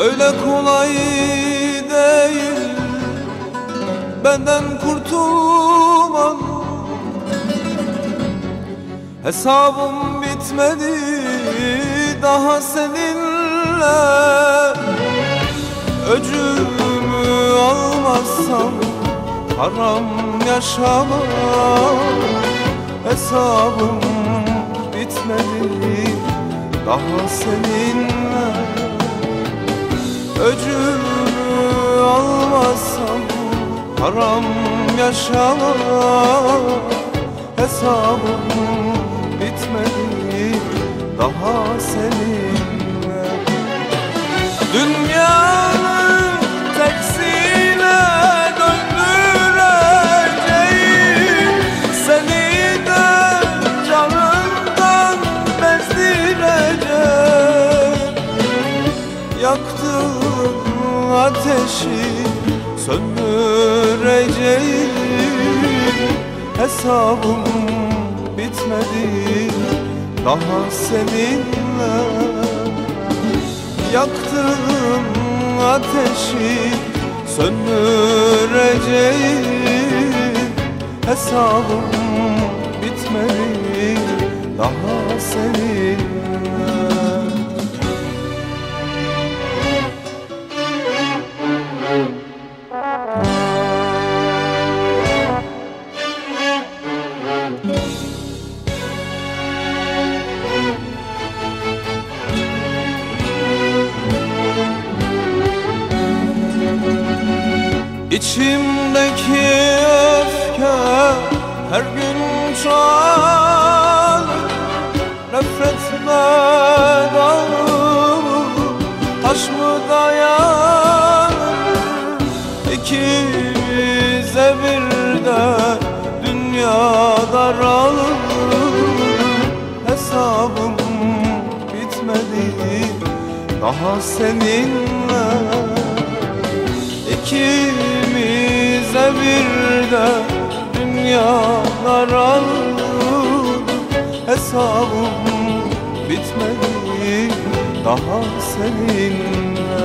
Öyle kolay değil. Benden kurtulman. Hesabım bitmedi daha seninle. Öcümü almazsam haram yaşama Hesabım bitmedi daha seninle Öcümü almazsam haram yaşama Hesabım bitmedi daha seninle. Dünyanın Yaktığın ateşi söndüreceğim. Hesabım bitmedi daha seninle Yaktığım ateşi söndüreceğim. Hesabım İçimdeki öfke her gün çoğalır Nefretime dağılır taş mı dayanır? İkimize bir de dünya daralır. Hesabım bitmedi daha seninle. İkimize bir de dünyalar alır Hesabım bitmedi daha seninle.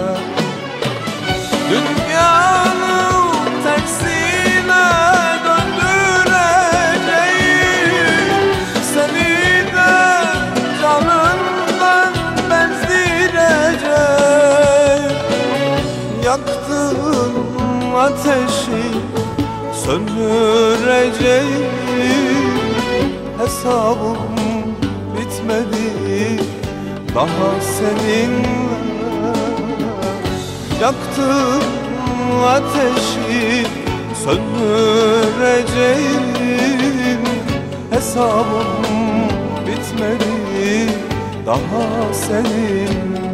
Dünyanın tersine döndüreceğim Seni de canından bezdireceğim Yaktığın ateşi söndüreceğim. Hesabım bitmedi. Daha seninle Yaktığın ateşi söndüreceğim. Hesabım bitmedi. Daha seninle